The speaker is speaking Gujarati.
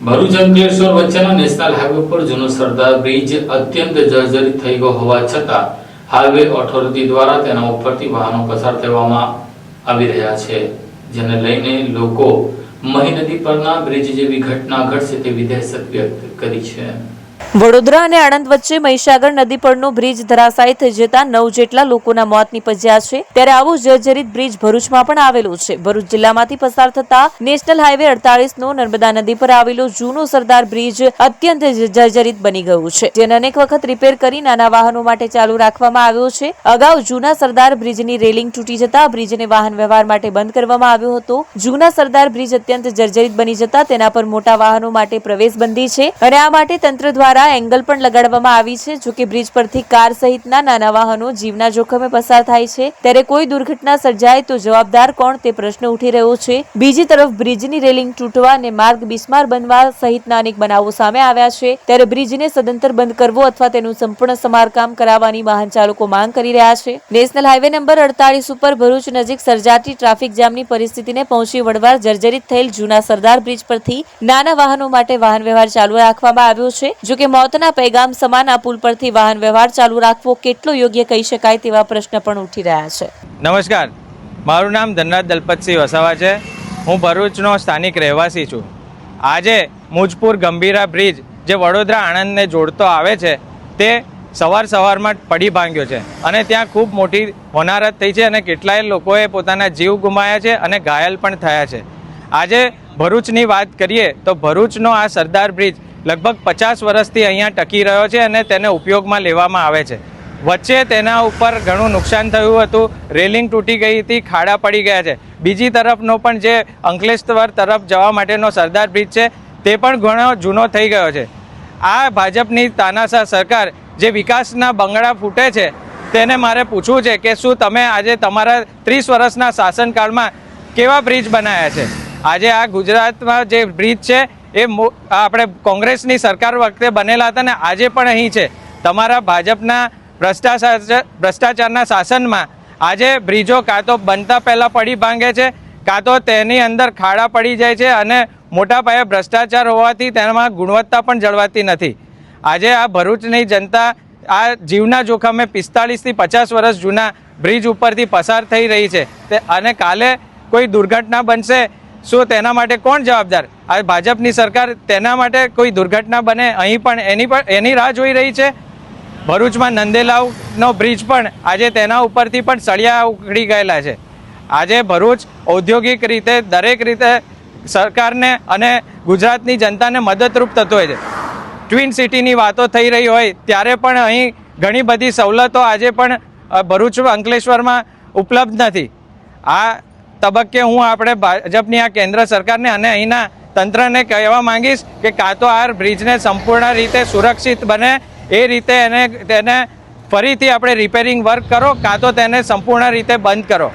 ભરૂચ અંકલેશ્વર વચ્ચેના નેશનલ હાઈવે પર જૂનો સરદાર બ્રિજ અત્યંત જર્જરિત થઈ ગયો હોવા છતાં હાઈવે ઓથોરિટી દ્વારા તેના ઉપરથી વાહનો પસાર થવામાં આવી રહ્યા છે, જેને લઈને લોકો મહી નદી પરના બ્રિજ જેવી ઘટના ઘટશે તેવી દહેશત વ્યક્ત કરી છે. વડોદરા અને આણંદ વચ્ચે મહીસાગર નદી પરનો બ્રિજ ધરાશાયી થઈ જતા નવ જેટલા લોકોના મોત નીપજ્યા છે. ત્યારે આવો જર્જરિત બ્રિજ ભરૂચમાં પણ આવેલો છે. ભરૂચ જિલ્લામાંથી પસાર થતા નેશનલ હાઈવે અડતાલીસ નો નર્મદા નદી પર આવેલો જૂનો સરદાર બ્રિજ અત્યંત જર્જરિત બની ગયો છે. જેને અનેક વખત રિપેર કરી નાના વાહનો માટે ચાલુ રાખવામાં આવ્યો છે. અગાઉ જૂના સરદાર બ્રિજની રેલિંગ તૂટી જતા બ્રિજને વાહન વ્યવહાર માટે બંધ કરવામાં આવ્યો હતો. જૂના સરદાર બ્રિજ અત્યંત જર્જરિત બની જતા તેના પર મોટા વાહનો માટે પ્રવેશ બંધી છે અને આ માટે તંત્ર દ્વારા એંગલ પણ લગાડવામાં આવી છે. જો બ્રિજ પરથી કાર સહિતના નાના વાહનો જીવના જોખમે પસાર થાય છે. ત્યારે કોઈ દુર્ઘટના સર્જાય તો જવાબદાર કોણ તે પ્રશ્ન ઉઠી રહ્યો છે. બીજી તરફ બ્રિજની રેલિંગ તૂટવા અને માર્ગ બિસ્માર બનવા સહિતના અનેક બનાવો સામે આવ્યા છે. ત્યારે બ્રિજને સદંતર બંધ કરવો અથવા તેનું સંપૂર્ણ સમારકામ કરાવવાની વાહન ચાલકો માંગ કરી રહ્યા છે. નેશનલ હાઈવે નંબર અડતાલીસ ઉપર ભરૂચ નજીક સર્જાતી ટ્રાફિક જામની પરિસ્થિતિને પહોંચી વળવા જર્જરિત થયેલ જૂના સરદાર બ્રિજ પરથી નાના વાહનો માટે વાહન વ્યવહાર ચાલુ રાખવામાં આવ્યો છે. જો કે મોતના પૈગામ સમાન આ પુલ પરથી વાહન વ્યવહાર ચાલુ રાખવો કેટલો યોગ્ય કહી શકાય તેવા પ્રશ્ન પણ ઉઠી રહ્યા છે. નમસ્કાર. મારું નામ ધનરાજ દલપતસિંહ વસાવા છે. હું ભરૂચનો સ્થાનિક રહેવાસી છું. આજે મુજપુર ગંભીરા બ્રિજ જે વડોદરા આણંદને જોડતો આવે છે, તે સવાર સવારમાં પડી ભાંગ્યો છે અને ત્યાં ખૂબ મોટી હોનારત થઈ છે અને કેટલાય લોકોએ પોતાના જીવ ગુમાયા છે અને ઘાયલ પણ થયા છે. આજે ભરૂચની વાત કરીએ તો ભરૂચનો આ સરદાર બ્રિજ લગભગ પચાસ વર્ષથી અહીંયા ટકી રહ્યો છે અને તેને ઉપયોગમાં લેવામાં આવે છે. વચ્ચે તેના ઉપર ઘણું નુકસાન થયું હતું, રેલિંગ તૂટી ગઈ હતી, ખાડા પડી ગયા છે. બીજી તરફનો પણ જે અંકલેશ્વર તરફ જવા માટેનો સરદાર બ્રિજ છે, તે પણ ઘણો જૂનો થઈ ગયો છે. આ ભાજપની તાનાશાહ સરકાર જે વિકાસના બંગડા ફૂટે છે, તેને મારે પૂછવું છે કે શું તમે આજે તમારા ત્રીસ વર્ષના શાસનકાળમાં કેવા બ્રિજ બનાવ્યા છે? આજે આ ગુજરાતમાં જે બ્રિજ છે એ આપણે કોંગ્રેસની સરકાર વખતે બનેલા હતા ને આજે પણ અહીં છે. તમારા ભાજપના ભ્રષ્ટાચાર ભ્રષ્ટાચારના શાસનમાં આજે બ્રિજો કાં તો બનતા પહેલાં પડી ભાંગે છે, કાં તો તેની અંદર ખાડા પડી જાય છે અને મોટા પાયે ભ્રષ્ટાચાર હોવાથી તેમાં ગુણવત્તા પણ જળવાતી નથી. આજે આ ભરૂચની જનતા આ જીવના જોખમે પિસ્તાળીસથી પચાસ વર્ષ જૂના બ્રિજ ઉપરથી પસાર થઈ રહી છે. તે અને કાલે કોઈ દુર્ઘટના બનશે શું તેના માટે કોણ જવાબદાર? આ ભાજપની સરકાર તેના માટે કોઈ દુર્ઘટના બને, અહીં પણ એની પણ એની રાહ જોઈ રહી છે? ભરૂચમાં નંદેલાવનો બ્રિજ પણ આજે તેના ઉપરથી પણ સળિયા ઉખડી ગયેલા છે. આજે ભરૂચ ઔદ્યોગિક રીતે દરેક રીતે સરકારને અને ગુજરાતની જનતાને મદદરૂપ થતું હોય છે. ટ્વિન સિટીની વાતો થઈ રહી હોય ત્યારે પણ અહીં ઘણી બધી સવલતો આજે પણ ભરૂચ અંકલેશ્વરમાં ઉપલબ્ધ નથી. આ તબક્કે હું આપણે ભાજપની આ કેન્દ્ર સરકારને અને અહીંના તંત્રને કહેવા માંગીશ કે કાં તો આ બ્રિજને સંપૂર્ણ રીતે સુરક્ષિત બને, એ રીતે એને, તેને ફરીથી આપણે રિપેરિંગ વર્ક કરો, કાં તો તેને સંપૂર્ણ રીતે બંધ કરો.